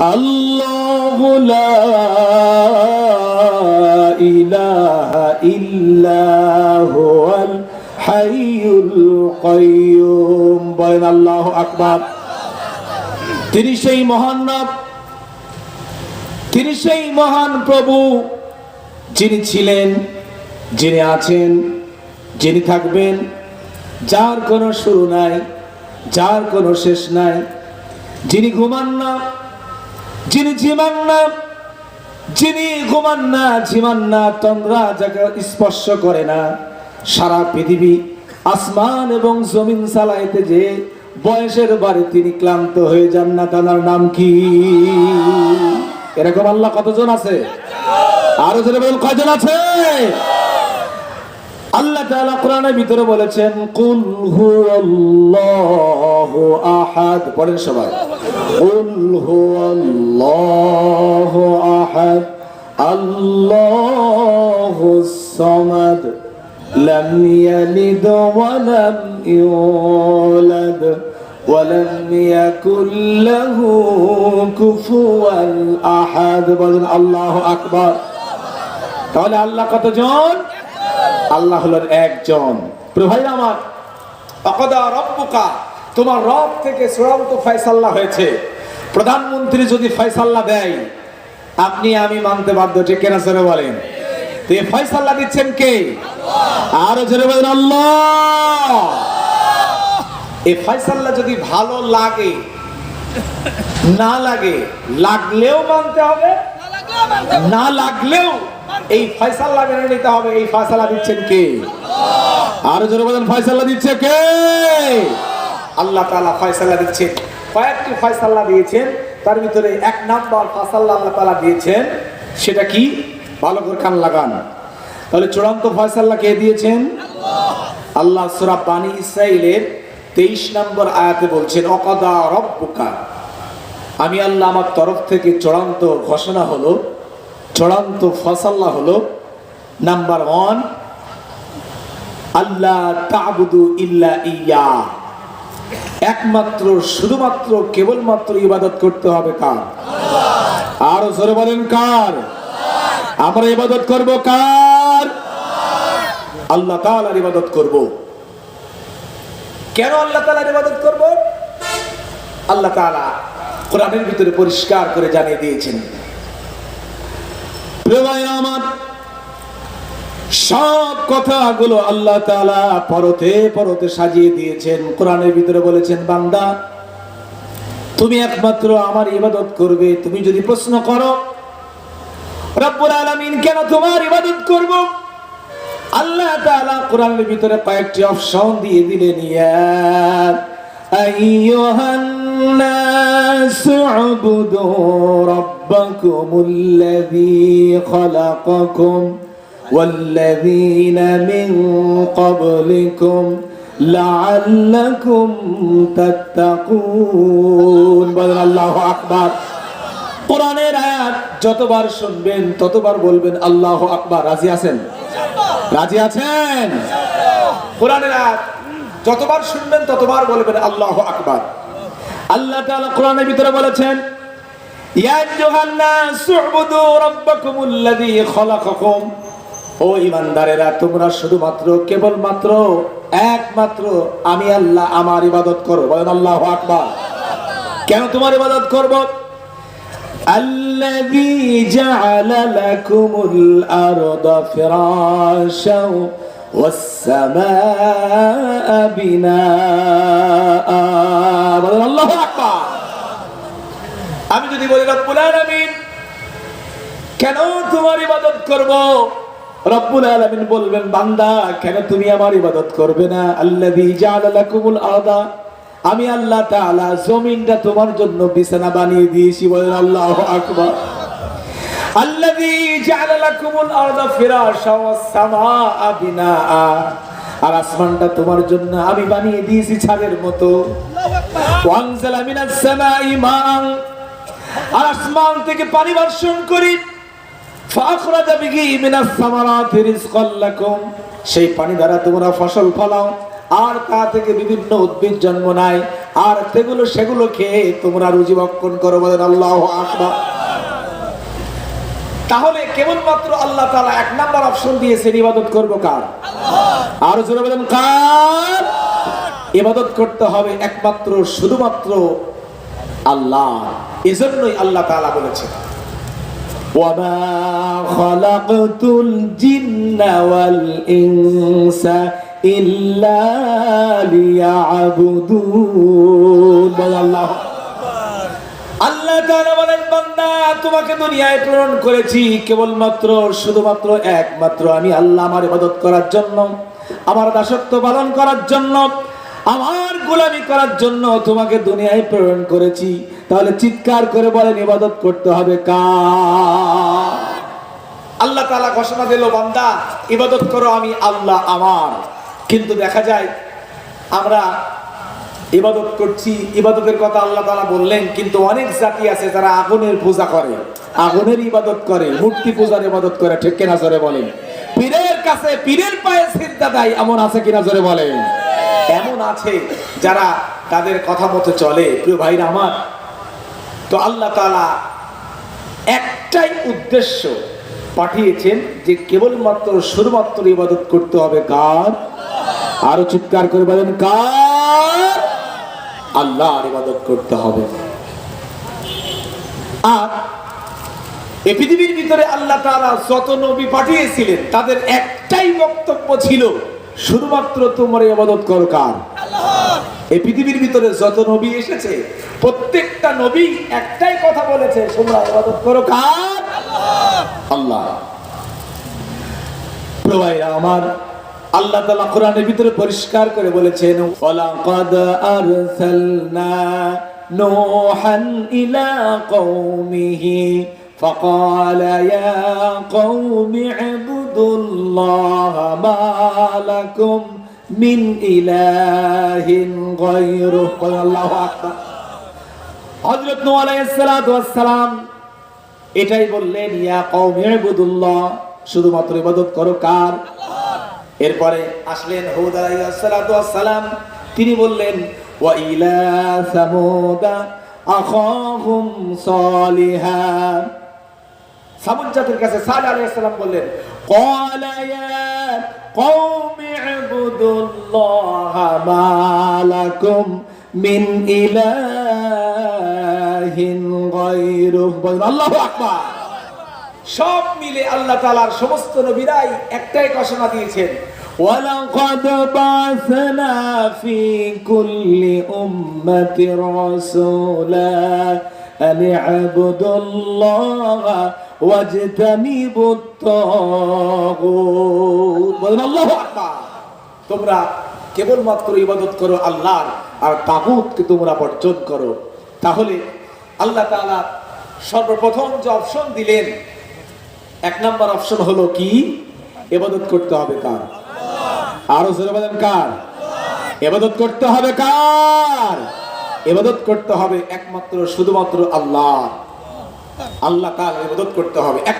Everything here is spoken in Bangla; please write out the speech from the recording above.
الله لا إله إلا هو الحي القيوم بين الله أكبر তিনি সেই মহান নাম তিনি সেই মহান প্রভু যিনি ছিলেন যিনি আছেন যিনি থাকবেন যার কোনো শুরু নাই যার কোনো শেষ নাই যিনি ঘুমান না যিনি ঝিমান না, যিনি ঘুমান না ঝিমান না, তন্দ্রা যাকে স্পর্শ করে না, সারা পৃথিবী আসমান এবং জমিন চালাইতে যে বয়সের বারে তিনি ক্লান্ত হয়ে যান না, তার নাম কি? এরকম আল্লাহ কতজন আছে? আরও বলুন, কয়জন আছে? আল্লাহ তাআলা কোরআনের ভিতরে বলেছেন কুল হুয়াল্লাহু আহাদ পড়েন সবাই কুল হুয়াল্লাহু আহাদ আল্লাহুস সামাদ লাম ইয়ালিদ ওয়া লাম ইউলাদ ولم يكن له كفوا احد বলেন আল্লাহু আকবার তাহলে আল্লাহ কতজন আল্লাহ হলেন একজন। প্রভাই আমার অকদা রব্বুকা তোমার রব থেকে চূড়ান্ত ফয়সাল্লা হয়েছে। প্রধানমন্ত্রী যদি ফয়সাল্লা দেয় আপনি আমি মানতে বাধ্য ঠিক কেনা জোরে বলেন? তো এই ফয়সাল্লা দিচ্ছেন কে? আরও জোরে বলেন আল্লাহ! এই ফয়সাল্লা যদি ভালো লাগে না লাগে লাগলেও মানতে হবে। না লাগলেও এই ফয়সাল্লা মেনে নিতে হবে, এই ফয়সালা দিচ্ছেন কে? আরও জোরে বলেন ফয়সালা দিচ্ছে কে? আল্লাহ তাআলা ফয়সালা দিচ্ছেন। কয়েকটি ফয়সালা দিয়েছেন, তার ভিতরে এক নাম্বার ফয়সালা আল্লাহ তাআলা দিয়েছেন, সেটা কি? ভালো করে কান লাগান। তাহলে চূড়ান্ত ফয়সালা কে দিয়েছেন? আল্লাহ সূরা বানি ইসরাইলের 23 নম্বর আয়াতে বলছেন, অকদা রব্বুকা। আমি আল্লাহ আমার তরফ থেকে চূড়ান্ত ঘোষণা হলো চূড়ান্ত ফসাল্লা হলো নাম্বার ওয়ান আল্লাহ তাবুদু ইল্লা ইয়া। একমাত্র, শুধুমাত্র, কেবলমাত্র ইবাদত করতে হবে কার? আরও জোরে বলেন কার? আমরা ইবাদত করব কার? আল্লাহ তাআলার ইবাদত করব। কেন আল্লাহ তাআলার ইবাদত করব? আল্লাহ তাআলা কোরআনের ভিতরে পরিষ্কার করে জানিয়ে দিয়েছেন। ভাইরা আমার। সব কথাগুলো আল্লাহ পরতে পরতে সাজিয়ে দিয়েছেন। কোরআনের ভিতরে বলেছেন, বান্দা, তুমি একমাত্র আমার ইবাদত করবে। তুমি যদি প্রশ্ন করো আলামিন, কেন তোমার ইবাদত করব? আল্লাহ তাআলা কোরআনের ভিতরে কয়েকটি অপশন দিয়ে দিলেন الناس اعبدوا ربكم الذي خلقكم والذين من قبلكم لعلكم تتقون বলেন আল্লাহু আকবার কোরআনের আয়াত যতবার শুনবেন ততবার বলবেন আল্লাহু আকবার রাজি আছেন রাজি আছেন কোরআনের আয়াত যতবার শুনবেন ততবার বলবেন আল্লাহু আকবার আল্লাহ তাআলা কোরআনের ভিতরে বলেছেন, ইয়া আইয়ুহান্নাস উবুদু রাব্বাকুমুল্লাযী খলাকাকুম। ও ইমানদারেরা তোমরা শুধুমাত্র, কেবলমাত্র, একমাত্র আমি আল্লাহ আমার ইবাদত করো বলেন আল্লাহু আকবার। কেন তোমার ইবাদত করব? আল্লাযী জাআলা লাকুমুল আরদা ফিরাশাও والسماء بناء বলেন আল্লাহু আকবার আমি যদি বলি রব্বুল আলামিন কেন তোমার ইবাদত করব রব্বুল আলামিন বলবেন বান্দা কেন তুমি আমার ইবাদত করবে না আল্লাযী জাআলা লাকুমুল আরদা আমি আল্লাহ তাআলা জমিনটা তোমার জন্য বিছানা বানিয়ে দিয়েছি বলেন আল্লাহু আকবার আল্লাযী জাআলা লাকুমুল আরদা ফিরাশা ওয়াস সামাআ বিনাআ। আর আসমানটা তোমার জন্য আমি বানিয়ে দিয়েছি ছাদের মতো। ওয়ানজালা মিনাস সামাই মাআন। আর আসমান থেকে পানি বর্ষণ করি। ফাখরাজা বিহি মিনাস সামারাতি রিজকাল লাকুম। সেই পানি দ্বারা তোমরা ফসল ফলাও। আর তা থেকে বিভিন্ন উদ্ভিদ জন্ম নেয়। আর সেগুলো সেগুলো খেয়ে তোমরা রুজি ভক্ষণ করো বলেন আল্লাহ আকবার। তাহলে কেবলমাত্র আল্লাহ তাআলা এক নাম্বার অপশন দিয়েছেন ইবাদত করবো কার আর জোরে বলেন কার ইবাদত করতে হবে একমাত্র শুধুমাত্র আল্লাহ এজন্যই আল্লাহ তাআলা বলেছেন وما خلقت الجن والإنس إلا ليعبدون বল বান্দা, তোমাকে দুনিয়ায় প্রেরণ করেছি কেবলমাত্র, শুধুমাত্র একমাত্র আমি আল্লাহ আমার ইবাদত করার জন্য, আমার দাসত্ব পালন করার জন্য, আমার গোলামি করার জন্য তোমাকে দুনিয়ায় প্রেরণ করেছি। তাহলে চিৎকার করে বলেন, ইবাদত করতে হবে কার? আল্লাহ তাআলা ঘোষণা দিল, বান্দা, ইবাদত করো আমি আল্লাহ আমার। কিন্তু দেখা যায়, আমরা ইবাদত করছি, ইবাদতের কথা আল্লাহ তালা বললেন, কিন্তু অনেক জাতি আছে যারা আগুনের পূজা করে, আগুনের ইবাদত করে, মূর্তি পূজার ইবাদত করে, ঠিক কিনা জোরে বলেন? পীরের কাছে পীরের পায়ে সিদ্ধা দেয়, এমন আছে কিনা জোরে বলেন? এমন আছে যারা তাদের কথা মতো চলে, প্রিয় ভাইরা আমার। তো আল্লাহ তালা একটাই উদ্দেশ্য পাঠিয়েছেন যে কেবলমাত্র শুধুমাত্র ইবাদত করতে হবে কার? আরও চিৎকার করে বলেন, কার? আল্লাহর ইবাদত করতে হবে। আর এই পৃথিবীর ভিতরে আল্লাহ তাআলা যত নবী পাঠিয়েছিলেন, তাদের একটাই বক্তব্য ছিল, শুধুমাত্র তোমরা ইবাদত করো কার? এই পৃথিবীর ভিতরে যত নবী এসেছে, প্রত্যেকটা নবী একটাই কথা বলেছে, তোমরা ইবাদত করো কার? আল্লাহ। প্রভাইরা আমার আল্লাহ তাআলা কোরআনের ভিতরে পরিষ্কার করে বলেছেন ওয়ালাকাদ আরসালনা নূহান ইলা কওমিহি فقال يا قوم اعبدوا الله ما لكم من إله غيره قل الله أكبر হযরত নূহ আলাইহিস সালাতু ওয়াস সালাম এটাই বললেন ইয়া কওমি ইবুদুল্লাহ শুধুমাত্র ইবাদত করো কার এরপরে আসলেন হৌদ তিনি বললেন ওয়াইলা সামুদা আখাহুম সালিহা। সামুদ জাতির কাছে সাদ আলাইহিসসালাম বললেন, ক্বালা ইয়া কওমি ইবুদুল্লাহ মা মিন ইলাহিন আল্লাহু আকবার। সব মিলে আল্লাহ তাআলার সমস্ত নবীরাই একটাই ঘোষণা দিয়েছেন ولقد بعثنا في كل أمة رسولا أن اعبدوا الله واجتنبوا الطاغوت বলেন আল্লাহু আকবার তোমরা কেবলমাত্র ইবাদত করো আল্লাহর আর তাগুতকে তোমরা বর্জন করো তাহলে আল্লাহ তাআলা সর্বপ্রথম যে অপশন দিলেন এক নম্বর অপশন হলো কি? এবাদত করতে হবে কার? আরও জোরে বলেন কার? এবাদত করতে হবে কার? এবাদত করতে হবে একমাত্র, শুধুমাত্র আল্লাহ। আল্লাহ কার এবাদত করতে হবে?